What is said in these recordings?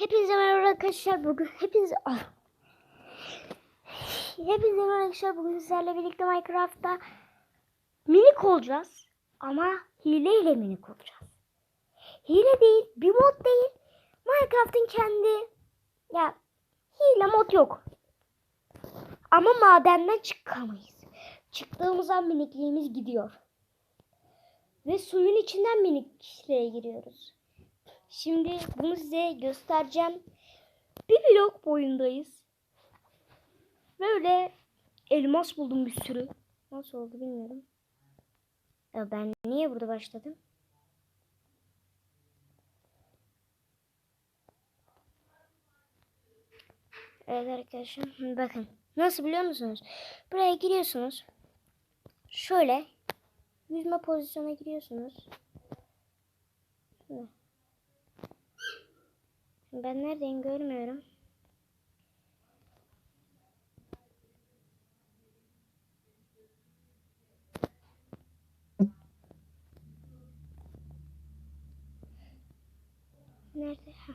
Hepinize merhaba arkadaşlar. Bugün hepinize Ah. Hepinize merhaba arkadaşlar. Bugün sizlerle birlikte Minecraft'ta minik olacağız. Ama hileyle minik olacağız. Hile değil, bir mod değil. Minecraft'ın kendi ya hile mod yok. Ama madenden çıkamayız. Çıktığımız an minikliğimiz gidiyor. Ve suyun içinden minikliğe giriyoruz. Şimdi bunu size göstereceğim. Bir blok boyundayız. Böyle elmas buldum bir sürü. Nasıl oldu bilmiyorum. Ya ben niye burada başladım? Evet arkadaşlar bakın. Nasıl biliyor musunuz? Buraya giriyorsunuz. Şöyle yüzme pozisyona giriyorsunuz. Şöyle. Ben neredeyim görmüyorum. Nerede? Ha.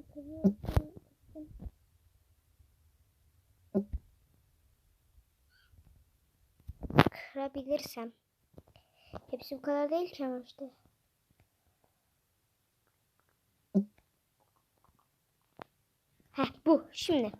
Hepsini kırıyorum. Kırabilirsem. Hepsi bu kadar değil ki ama işte. Heh bu şimdi.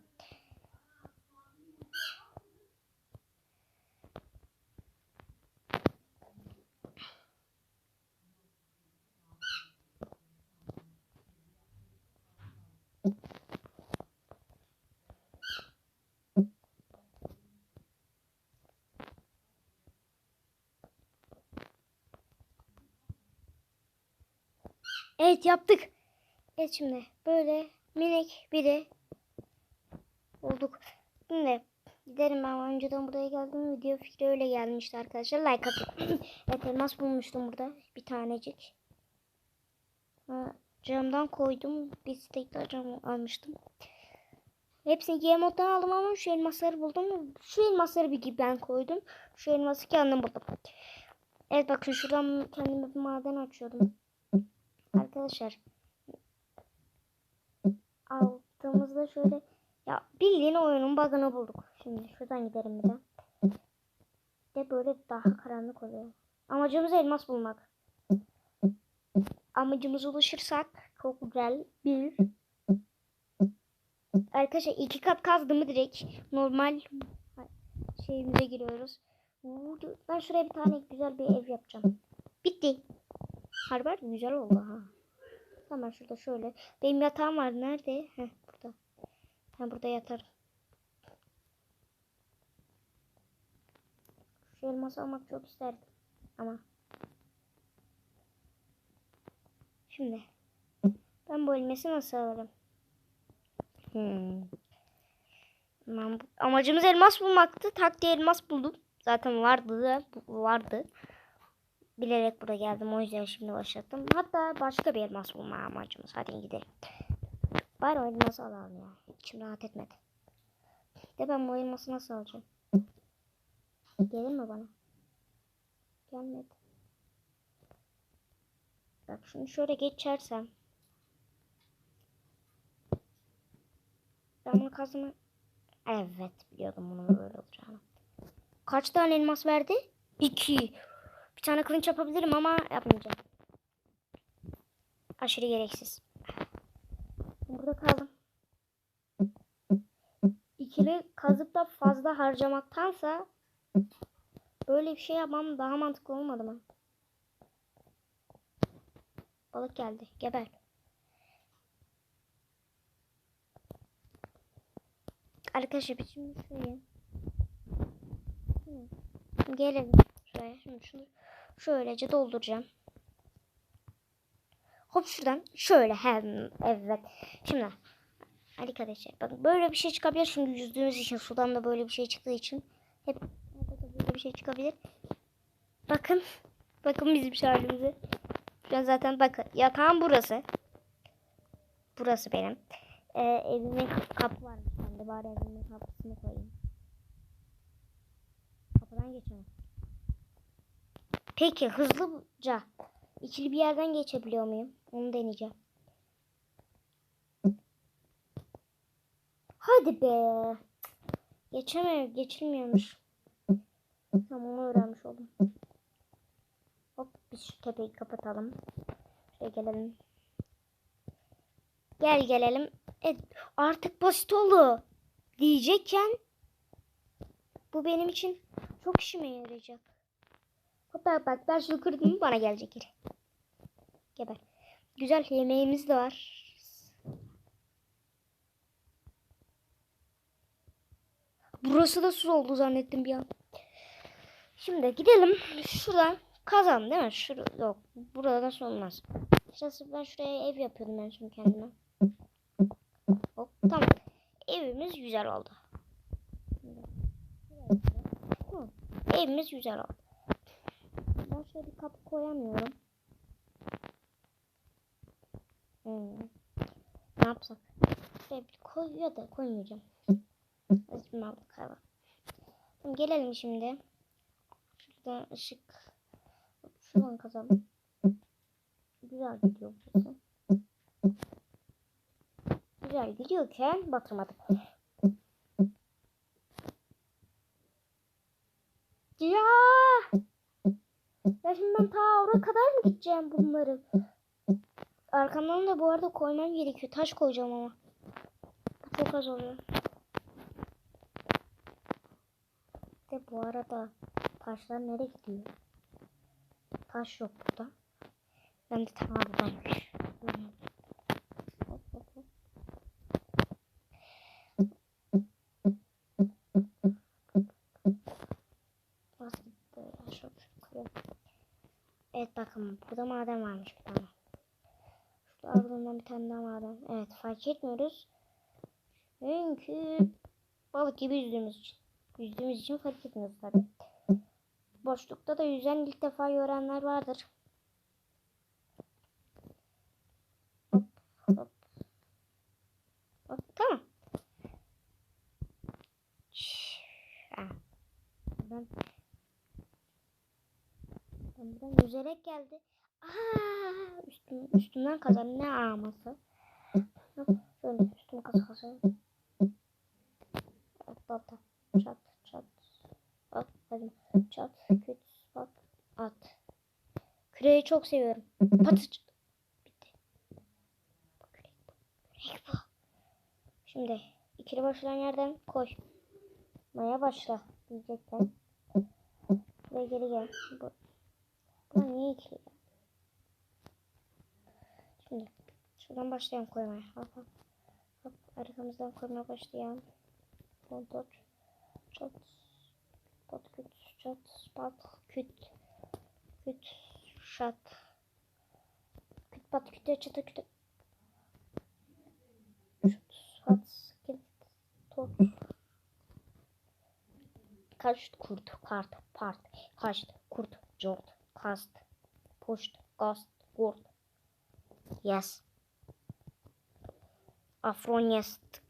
Evet yaptık. Evet şimdi böyle minik biri olduk. Şimdi giderim ben önceden buraya geldim. Video fikri öyle gelmişti arkadaşlar. Like atın. evet elmas bulmuştum burada. Bir tanecik. Ha, camdan koydum. Bir stek daha cam almıştım. Hepsini game moddan aldım ama şu elmasları buldum. Şu elmasları bir ben koydum. Şu elması kendim buldum. Evet bakın şuradan kendime bir maden açıyordum. Arkadaşlar aldığımızda şöyle ya bildiğin oyunun bug'ını bulduk. Şimdi şuradan giderim bir de. De böyle daha karanlık oluyor. Amacımız elmas bulmak. Amacımıza ulaşırsak çok güzel bir Arkadaşlar iki kat kazdığımı direkt normal şeyimize giriyoruz. Ben şuraya bir tane güzel bir ev yapacağım. Bitti. Harbi güzel oldu ha. Tamam şurada şöyle. Benim yatağım var. Nerede? Heh burada. Ben burada yatarım. Şu elması almak çok isterdim. Ama. Şimdi. Ben bu elması nasıl alırım? Hmm. Amacımız elmas bulmaktı. Tak diye elmas buldum. Zaten vardı da vardı. Bilerek buraya geldim. O yüzden şimdi başlattım. Hatta başka bir elmas bulma amacımız. Hadi gidelim. Bari o elması alalım ya. İçim rahat etmedi. De ben bu elması nasıl alacağım? Gelir mi bana? Gelmedi. Bak şunu şöyle geçersem. Ben bunu kazımı... Evet biliyordum bunun böyle olacağını. Kaç tane elmas verdi? İki. Bir tane kılıç yapabilirim ama yapmayacağım. Aşırı gereksiz. Burada kaldım. İkili kazıp da fazla harcamaktansa böyle bir şey yapmam daha mantıklı olmadı mı? Balık geldi. Geber. Arkadaşlar bir şimdi şuraya. Gelelim şuraya. Şimdi şunu şöylece dolduracağım. Hop şuradan şöyle hem evet. Şimdi Arkadaşlar bakın böyle bir şey çıkabilir. Çünkü yüzdüğümüz için sudan da böyle bir şey çıktığı için hep de böyle bir şey çıkabilir. Bakın. Bakın bizim. Şu an zaten bakın yatağım burası. Burası benim. Ee, evimin kapı varmış bende. Bari evimin kapısını koyayım. Kapıdan geçemem. Peki hızlıca ikili bir yerden geçebiliyor muyum? Onu deneyeceğim. Hadi be. Geçemiyor, geçilmiyormuş. Tamam onu öğrenmiş oldum. Hop biz şu tepeyi kapatalım. Şuraya gelelim. Gel gelelim. Evet, artık basit oldu. Diyecekken bu benim için çok işime yarayacak. Bak bak ben şunu kırdım bana gelecek geri. Geber. Güzel yemeğimiz de var. Burası da su oldu zannettim bir an. Şimdi gidelim. Şuradan kazan değil mi? Şur yok. Burada da su olmaz. Şurası ben şuraya ev yapıyordum ben şimdi kendime. Hop tamam. Evimiz güzel oldu. Evimiz güzel oldu. Ben şöyle bir kapı koyamıyorum. Hmm. Ne yapsak? Şöyle bir koyuyor da koymayacağım. Aldık hava. Tamam, gelelim şimdi. Şuradan ışık. Şuradan kazalım. Güzel gidiyor burası. Güzel gidiyorken batırmadık. Ya! Ya şimdi ben ta oraya kadar mı gideceğim bunları? Arkamdan da bu arada koymam gerekiyor. Taş koyacağım ama. Bu çok az oluyor. De bu arada taşlar nereye gidiyor? Taş yok burada. Ben de tamam buradaymış. Bakın burada maden varmış bir tane. Şurada ardından bir tane daha maden. Evet fark etmiyoruz. Çünkü balık gibi yüzdüğümüz için. Yüzdüğümüz için fark etmiyoruz tabii. Boşlukta da yüzen ilk defa görenler vardır. Hop hop. Hop tamam. Ben, buradan yüzerek geldi. Aa, üstüm, üstümden kazan ne ağması. Şöyle üstüm kazan kazan. Balta. Çat çat. At. Çat küt pat at. Küreği çok seviyorum. Patı çat. Bitti. Bu bu. Kürek bu. Şimdi ikili başlayan yerden koy. Maya başla diyecekten. Buraya geri gel. Bu. Niye ikili ya? Şimdi şuradan başlayalım koymaya. Hop hop. Hop arkamızdan koymaya başlayalım. Kontrol. Çat. Pat küt. Çat. Pat küt. Küt. Şat. Küt pat küt. Çat küt. Şut. Pat. Küt. Tot. Kaçt kurt. Kart. Part. Kaçt. Kurt. Jort. Kast. Puşt. Gast. Gurt. Yes. Afronyest.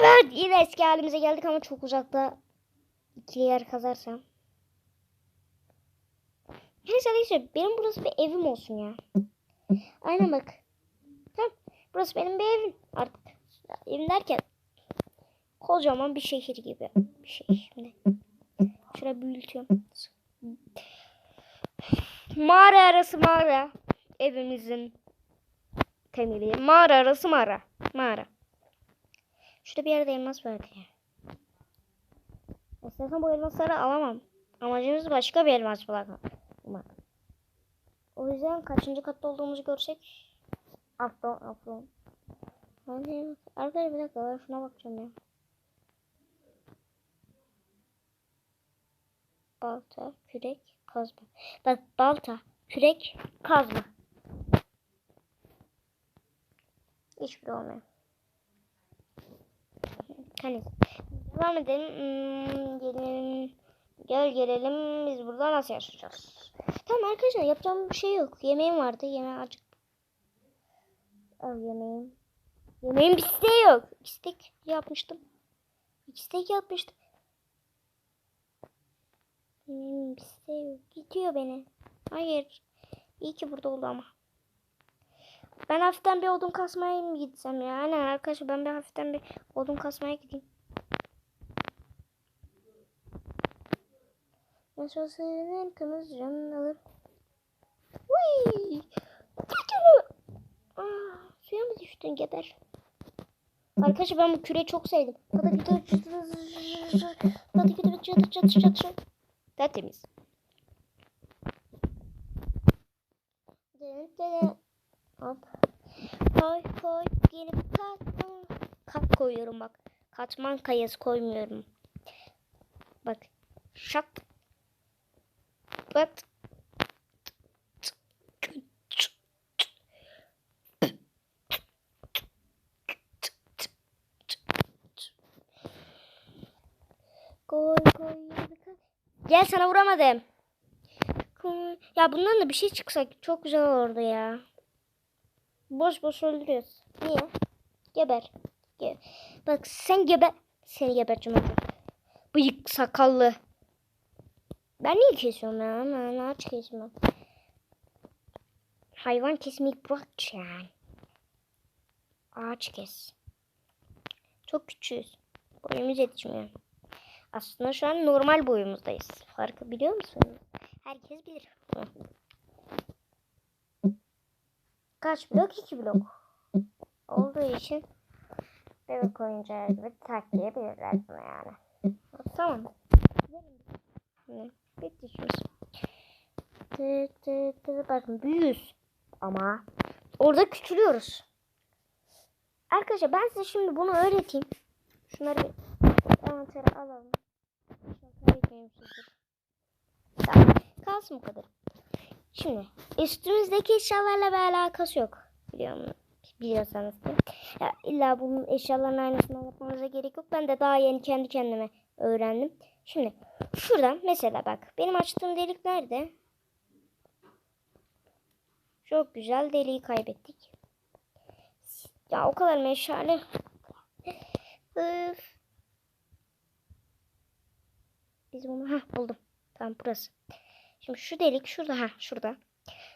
Evet yine eski halimize geldik ama çok uzakta iki yer kazarsam. Neyse neyse benim burası bir evim olsun ya. Aynen bak. Tamam. Burası benim bir evim artık. Evim derken kocaman bir şehir gibi bir şey şimdi. Şuraya büyütüyorum. Mağara arası mağara. Evimizin temeli. Mağara arası mağara. Mağara. Şurada bir yerde elmas vardı ya. İstersen bu elmasları alamam. Amacımız başka bir elmas bulmak. O yüzden kaçıncı katta olduğumuzu görsek. Afron, afron. Arkadaşlar bir dakika şuna bakacağım ya. Balta, kürek, kazma. Bak balta, kürek, kazma. Hiçbiri olmuyor. Hani devam edelim. Hmm. Gel gelelim. Biz burada nasıl yaşayacağız? Tamam arkadaşlar yapacağım bir şey yok. Yemeğim vardı. Yemeği acık. Al yemeğim. Yemeğin bir yok. İstek yapmıştım. İstek yapmıştım. Yemeğin bir yok. Gidiyor beni. Hayır. İyi ki burada oldu ama. Ben hafiften bir odun kasmaya mı gitsem ya? Aynen arkadaşlar ben bir hafiften bir odun kasmaya gideyim. Yaşasın kırmızı can alır. Uy! Kaçırı! Aa, suya mı düştün geber? Arkadaşlar ben bu küreyi çok sevdim. Hadi gidelim. Hadi gidelim. Çatır çatır çatır. Tertemiz. Hop. Koy koy. Gelip katman. Kat koyuyorum bak. Katman kayası koymuyorum. Bak. Şak. Bak. Koy koy. Gel sana vuramadım. Ya bundan da bir şey çıksa çok güzel olurdu ya. Boş boş öldürüyoruz. Niye? Geber. Ge Bak sen geber. Seni geberteceğim önce. Bıyık sakallı. Ben niye kesiyorum ya? Ben ağaç kesmem. Hayvan kesmeyi bırak yani. Ağaç kes. Çok küçüğüz. Boyumuz yetişmiyor. Aslında şu an normal boyumuzdayız. Farkı biliyor musunuz? Herkes bilir. Hı. Kaç blok? 2 blok. Olduğu için bebek oyuncağı gibi taklayabilirler bunu yani. Tamam. İşimiz. Tı tı tı. Bakın büyüyüz. Ama orada küçülüyoruz. Arkadaşlar ben size şimdi bunu öğreteyim. Şunları bir envantere alalım. Sizi. Tamam. Kalsın bu kadar. Şimdi üstümüzdeki eşyalarla bir alakası yok. Biliyor musun? Biliyorsanız da. Ya, illa bunun eşyaların aynısını yapmanıza gerek yok. Ben de daha yeni kendi kendime öğrendim. Şimdi şuradan mesela bak. Benim açtığım delik nerede? Çok güzel deliği kaybettik. Ya o kadar meşale. Öf. Biz bunu ha buldum. Tamam burası. Şimdi şu delik şurada ha şurada.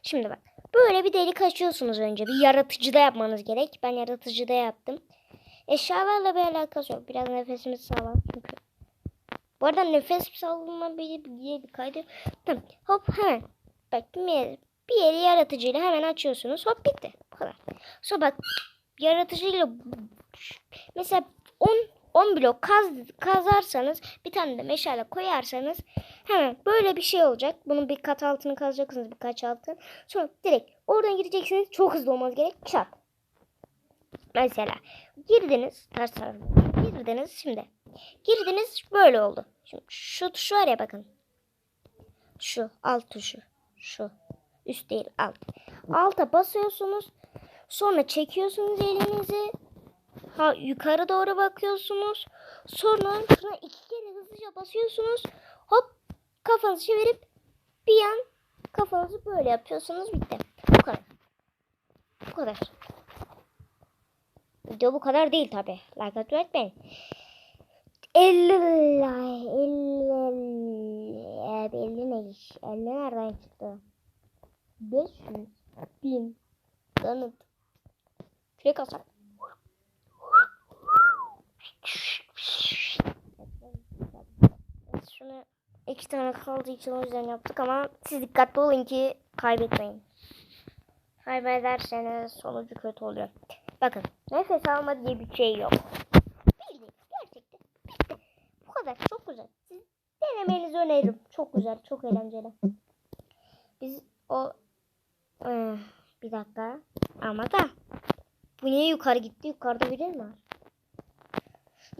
Şimdi bak. Böyle bir delik açıyorsunuz önce. Bir yaratıcıda yapmanız gerek. Ben yaratıcıda yaptım. Eşyalarla bir alakası yok. Biraz nefesimizi sağlam çünkü. Bu arada nefes sağlama bir, bir, bir kaydı. Tamam. Hop hemen. Bak bir yeri, bir yeri yaratıcıyla hemen açıyorsunuz. Hop bitti. Bu kadar. Sonra bak yaratıcıyla mesela 10 10 blok kaz, kazarsanız bir tane de meşale koyarsanız hemen böyle bir şey olacak. Bunun bir kat altını kazacaksınız birkaç altın. Sonra direkt oradan gireceksiniz. Çok hızlı olmanız gerek. Çat. Mesela girdiniz ters tarafına girdiniz şimdi. Girdiniz böyle oldu. Şimdi şu tuş var ya bakın. Şu alt tuşu. Şu. Üst değil alt. Alta basıyorsunuz. Sonra çekiyorsunuz elinizi. Yukarı doğru bakıyorsunuz. Sonra şuna iki kere hızlıca basıyorsunuz. Hop kafanızı çevirip bir an kafanızı böyle yapıyorsunuz. Bitti. Bu kadar. Bu kadar. Video bu kadar değil tabi. Like atmayı unutmayın. 50 like 50 50 ne iş? 50 nereden çıktı? 500 bin donut. Kürek alsak. Şunu iki tane kaldığı için o yüzden yaptık ama siz dikkatli olun ki kaybetmeyin. Kaybederseniz sonucu kötü oluyor. Bakın nefes alma diye bir şey yok. Bildiğin gerçekten bitti. Bu kadar çok güzel. Siz denemenizi öneririm. Çok güzel çok eğlenceli. Biz o Ee, bir dakika ama da bu niye yukarı gitti? Yukarıda biri mi var?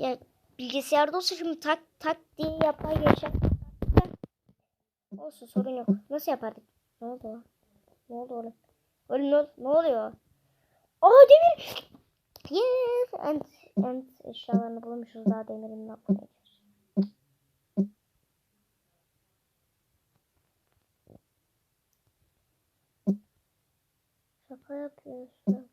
Ya bilgisayarda olsa şimdi tak tak diye yapay yaşa. Olsun sorun yok. Nasıl yapardık? Ne oldu? Ne oldu oğlum? Oğlum ne, ne oluyor? Aa demir! Yes. Ent, ent eşyalarını bulmuşuz daha demirin ne yapmaya Şaka yapıyorsun.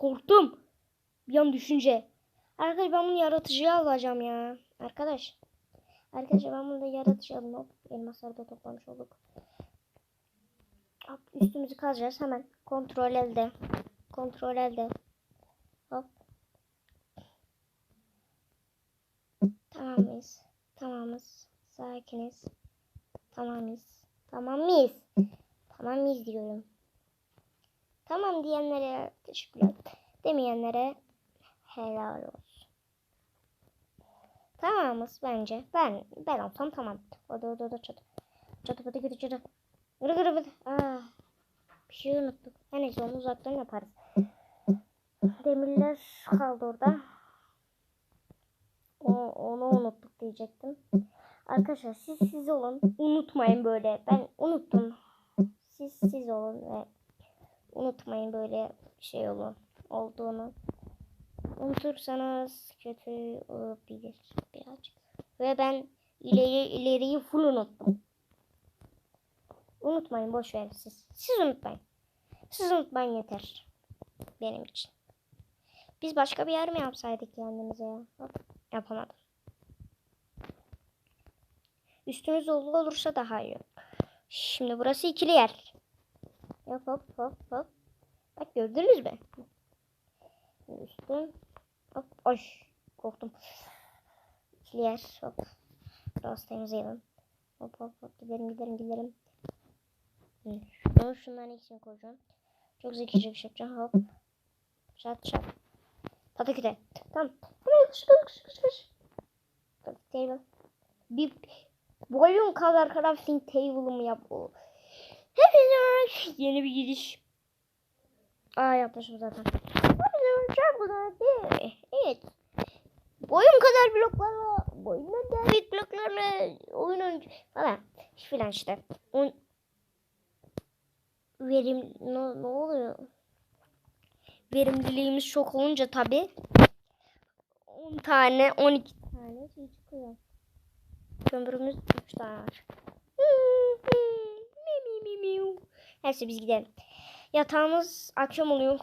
Korktum. Bir an düşünce. Arkadaş ben bunu yaratıcıya alacağım ya. Arkadaş. Arkadaşlar ben bunu da yaratıcıya alayım. Hop, elmasları da toplamış olduk. Hop, üstümüzü kazacağız hemen. Kontrol elde. Kontrol elde. Hop. Tamam mıyız? Tamamız. Sakiniz. Tamamız. Tamam mıyız? Tamam mıyız diyorum. Tamam diyenlere teşekkürler. Demeyenlere helal olsun. Tamamız bence. Ben ben olsam tamam. O da o da o da çatı. Çatı patı kötü çatı. Gırı gırı gırı. Aa, bir şey unuttuk. Her neyse onu uzaktan yaparız. Demirler kaldı orada. O, onu unuttuk diyecektim. Arkadaşlar siz siz olun. Unutmayın böyle. Ben unuttum. Siz siz olun ve unutmayın böyle şey olun olduğunu. Unutursanız kötü olabilir birazcık. Ve ben ileri ileriyi full unuttum. Unutmayın boş verin siz. Siz unutmayın. Siz unutmayın yeter. Benim için. Biz başka bir yer mi yapsaydık kendimize ya? Yapamadım. Üstümüz dolu olursa daha iyi. Şimdi burası ikili yer. Hop hop hop hop. Bak gördünüz mü? Üstüm. Hop. Oy. Korktum. İkili. Hop. Biraz temizleyelim. Hop hop hop. Gidelim gidelim gidelim. Şunu şunların ikisini koyacağım. Çok zekice bir şey yapacağım. Hop. Şat şat. Pataküte. Tamam. Hemen kış kış kış kış. Table. Bir boyun kadar crafting table'ımı yap. O. Hepinize yeni bir giriş. Aa yapmışım zaten. Güzel değil mi? Evet. Boyun kadar bloklarla, boyundan daha bloklarla oyun oyuncu falan filan işte. On... Verim ne, ne oluyor? Verimliliğimiz çok olunca tabi 10 tane 12 tane şey çıkıyor. Kömürümüz 3 tane var. Neyse biz gidelim. Yatağımız akşam oluyor.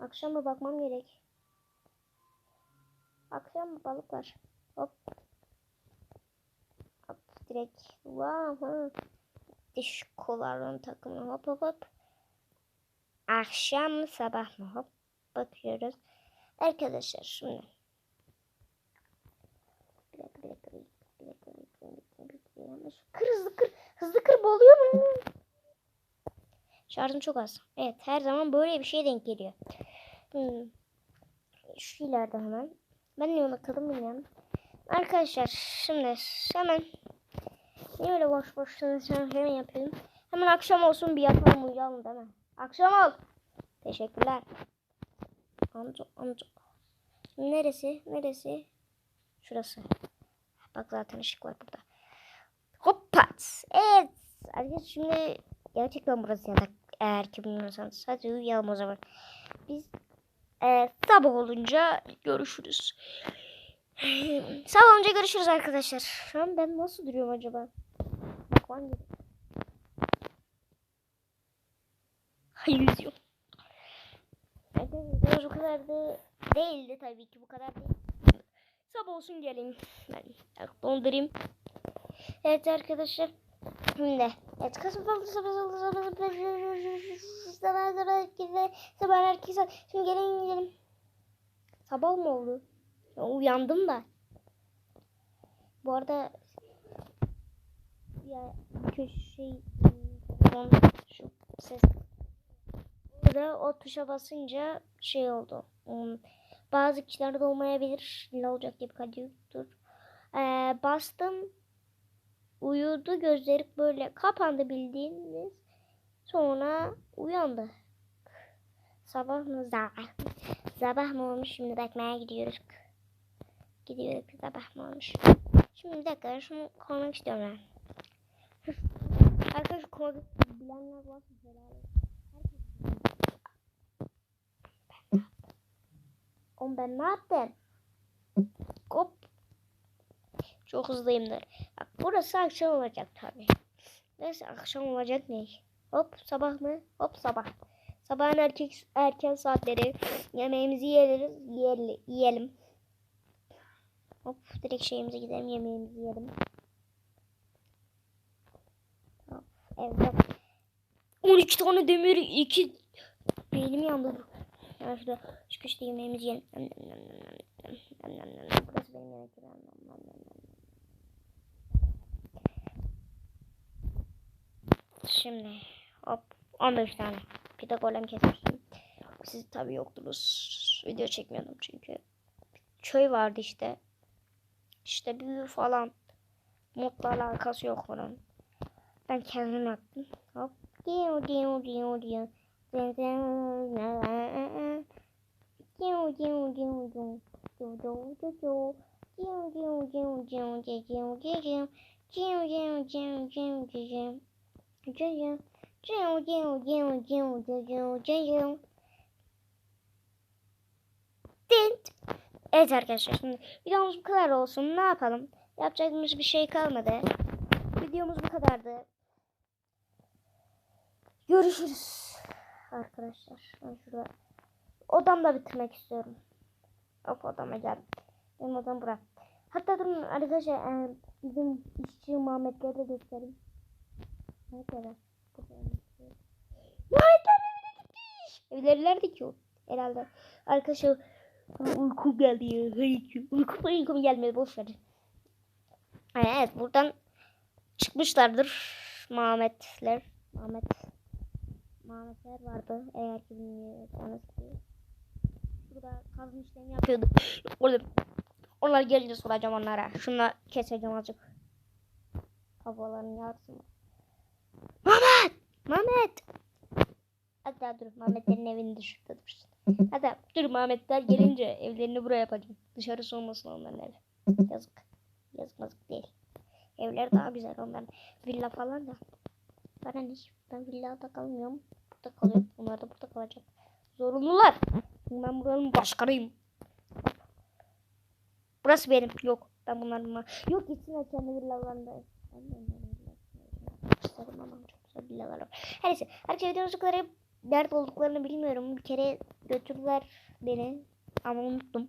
Akşam mı bakmam gerek. Akşam mı balık var. Hop. Hop direkt. Wow. Diş kolarının takımı hop hop hop. Akşam mı sabah mı hop bakıyoruz. Arkadaşlar şimdi. Bir dakika bir dakika bir dakika bir dakika bir dakika. Hızlı kır boğuluyor mu? Şarjım çok az. Evet her zaman böyle bir şeye denk geliyor. Hmm. Şu ileride hemen. Ben niye bakalım bilmiyorum. Arkadaşlar şimdi hemen niye öyle boş boş hemen yapıyorum. Hemen akşam olsun bir yatalım uyuyalım değil mi? Akşam ol. Teşekkürler. Amca amca. Neresi? Neresi? Şurası. Bak zaten ışık var burada. Hoppat. Evet. Arkadaşlar şimdi gerçekten burası yatak. Eğer ki bilmiyorsanız. Hadi uyuyalım o zaman. Biz e, sabah olunca görüşürüz. sabah olunca görüşürüz arkadaşlar. Şu an ben nasıl duruyorum acaba? Bakmam gerek. Hayır yüzüyorum. Arkadaşlar bu kadar da değildi tabii ki bu kadar değil. Sabah olsun geleyim. Ben dondurayım. Evet arkadaşlar. Şimdi. Evet kasım faldı sabah sabah sabah sabah sabah sabah herkese şimdi gelin gidelim. Sabah mı oldu? Ya, uyandım da. Bu arada ya köşe şey şu ses burada o tuşa basınca şey oldu. Um, bazı kişilerde olmayabilir. Ne olacak diye birkaç dur. Ee, bastım. Uyudu. Gözleri böyle kapandı bildiğiniz. Sonra uyandı. Sabah mı? Sabah. Sabah mı olmuş? Şimdi bakmaya gidiyoruz. Gidiyoruz. Sabah mı olmuş? Şimdi bir dakika şunu koymak istiyorum ben. Arkadaşlar kod bilenler varsa helal Oğlum ben ne yaptım? Çok hızlıyımdır. Bak burası akşam olacak tabi. Neyse akşam olacak ne? Hop sabah mı? Hop sabah. Sabahın erkek, erken saatleri yemeğimizi yeriz, yiyelim. yiyelim. Hop direkt şeyimize gidelim yemeğimizi yiyelim. Hop, evet. 12 tane demir 2 beynim yandı. Yani şurada çıkışta yemeğimizi yiyelim. Burası benim yemek. Şimdi hop 15 tane pita golem kesmiştim. Siz tabii yoktunuz. Video çekmiyordum çünkü. Köy vardı işte. İşte büyü falan. Modla alakası yok onun. Ben kendim yaptım. Hop. Diyo diyo diyo diyo. Diyo diyo diyo diyo. Diyo diyo diyo diyo. Diyo diyo diyo diyo diyo diyo diyo diyo. Diyo diyo diyo diyo diyo. Diyo diyo diyo diyo diyo diyo diyo diyo. Dint. Evet arkadaşlar şimdi videomuz bu kadar olsun. Ne yapalım? Yapacağımız bir şey kalmadı. Videomuz bu kadardı. Görüşürüz arkadaşlar. Ben şurada odamda bitirmek istiyorum. Hop odama geldim. Benim odam bura. Hatta durun arkadaşlar bizim işçi Muhammed'leri de göstereyim. Nerede? Muhammedler evine gitmiş. Evleri nerede ki o? Herhalde. Arkadaşlar uykum geldi. Uykum uykum gelmedi boş ver. Evet buradan çıkmışlardır Muhammedler. Muhammed Muhammedler vardı eğer ki bilmiyorsanız. Burada kazım işlemi yapıyordu. Orada onlar gelince soracağım onlara. Şunla keseceğim azıcık. Havaların yarısı Muhammed! Muhammed! Hatta dur Muhammedlerin evinin dışında dursun. Hatta dur Muhammedler gelince evlerini buraya yapacağım. Dışarısı olmasın onların evi. Yazık. Yazık mazık değil. Evler daha güzel onların. Villa falan da. Bana ne? Ben villada kalmıyorum. Burada kalıyorum. Onlar da burada kalacak. Zorunlular. Ben buranın başkanıyım. Burası benim. Yok. Ben bunların Yok gitsinler kendi villalarında. Ben de onların villalarında. İsterim ama çok güzel villalar var. Her neyse. Herkese videomuz bu kadar dert olduklarını bilmiyorum. Bir kere götürdüler beni. Ama unuttum.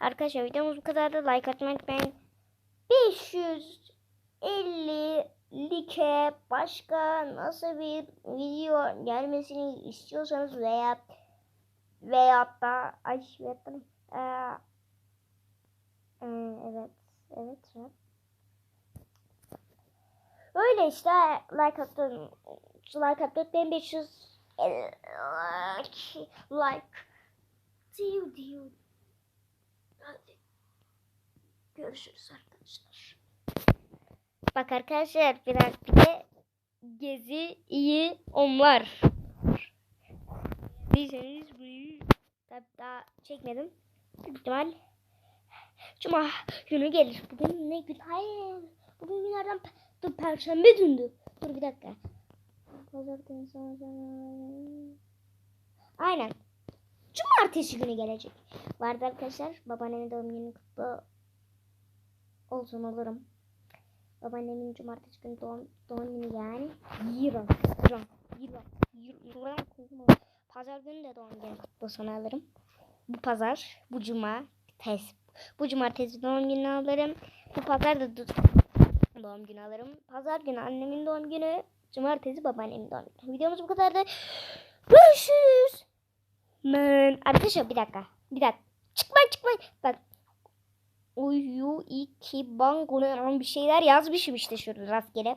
Arkadaşlar videomuz bu kadardı. Like atmayı unutmayın. 550 like başka nasıl bir video gelmesini istiyorsanız veya veya da ay veyahut da? Ee, e, evet evet evet. Öyle işte like attım like attım 1500 like diyor diyor. Hadi. Görüşürüz arkadaşlar. Bak arkadaşlar bir de gezi iyi omlar. Diyseniz burayı tabi daha çekmedim. İhtimal Cuma günü gelir. Bugün ne gün? Hayır. Bugün günlerden dur perşembe gündü. Dur bir dakika. Pazartesi sonra Aynen. Cumartesi günü gelecek. Vardı arkadaşlar. Babaannemin doğum günü kutlu olsun olurum. Babaannemin cumartesi günü doğum, doğum günü yani. Yiran. Yiran. Yiran. Yiran. Pazar günü de doğum günü kutlu sana alırım. Bu pazar, bu cuma, tez. Bu cumartesi doğum günü alırım. Bu pazar da doğum günü alırım. Pazar günü annemin doğum günü. Cumartesi babaannemin doğum günü. Videomuz bu kadardı. Görüşürüz. Men. Arkadaşlar bir dakika. Bir dakika. Çıkmayın çıkmayın. Bak. Uyu iki bango bir şeyler yazmışım işte şurada rastgele.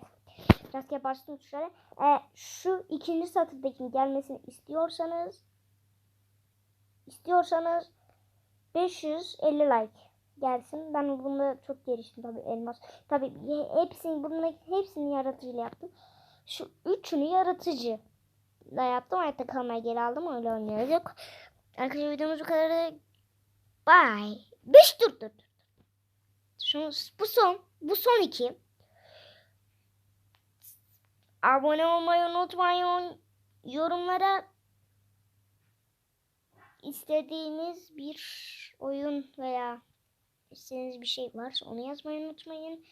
Rastgele bastım tuşlara. Ee, şu ikinci satırdaki gelmesini istiyorsanız istiyorsanız 550 like gelsin. Ben bunda çok geliştim tabi elmas. Tabi hepsini bununla hepsini yaratıcıyla yaptım. Şu üçünü yaratıcı da yaptım. Hayatta kalmaya geri aldım. Öyle oynuyoruz. Yok. Arkadaşlar videomuz bu kadar. Bye. Beş dur dur dur. Şu, bu son. Bu son iki. abone olmayı unutmayın. Yorumlara istediğiniz bir oyun veya istediğiniz bir şey varsa onu yazmayı unutmayın.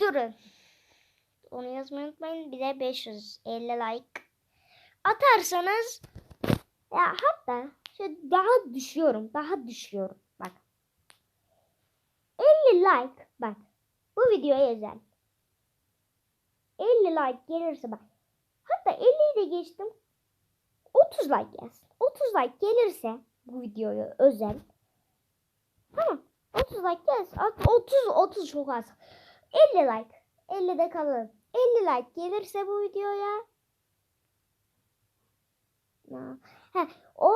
Durun. Onu yazmayı unutmayın. Bir de 550 like atarsanız ya hatta şöyle daha düşüyorum. Daha düşüyorum. Bak. 50 like bak. Bu videoya özel. 50 like gelirse bak. Hatta 50'yi de geçtim. 30 like gelsin. 30 like gelirse bu videoya özel. Tamam. 30 like gelsin. At- 30 30 çok az. 50 like. 50'de kalalım. 50 like gelirse bu videoya ya. He, o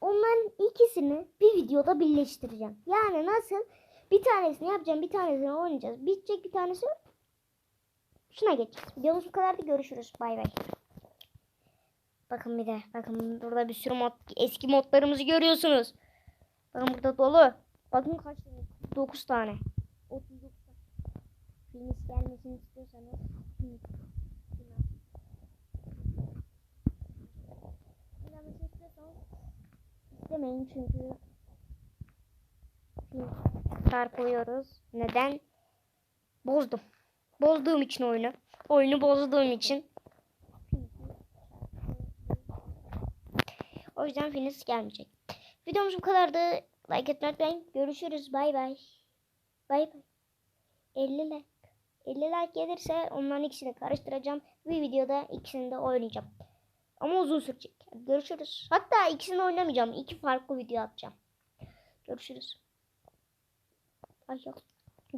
onların ikisini bir videoda birleştireceğim. Yani nasıl? Bir tanesini yapacağım, bir tanesini oynayacağız. Bitecek bir tanesi. Şuna geçeceğiz. Videomuz bu kadardı. Görüşürüz. Bay bay. Bakın bir de. Bakın burada bir sürü mod, eski modlarımızı görüyorsunuz. Bakın burada dolu. Bakın kaç tane? 9 tane. 39 tane. Filmis gelmesini istiyorsanız. Gelmesini istiyorsanız. İstemeyin çünkü. Film. Çarpılıyoruz. Neden? Bozdum. Bozduğum için oyunu. Oyunu bozduğum için. O yüzden Finis gelmeyecek. Videomuz bu kadardı. Like etmeyi unutmayın. Görüşürüz. Bay bay. Bay bay. 50 like. 50 like gelirse onların ikisini karıştıracağım. Bir videoda ikisini de oynayacağım. Ama uzun sürecek. Görüşürüz. Hatta ikisini oynamayacağım. İki farklı video atacağım. Görüşürüz. Ay yok.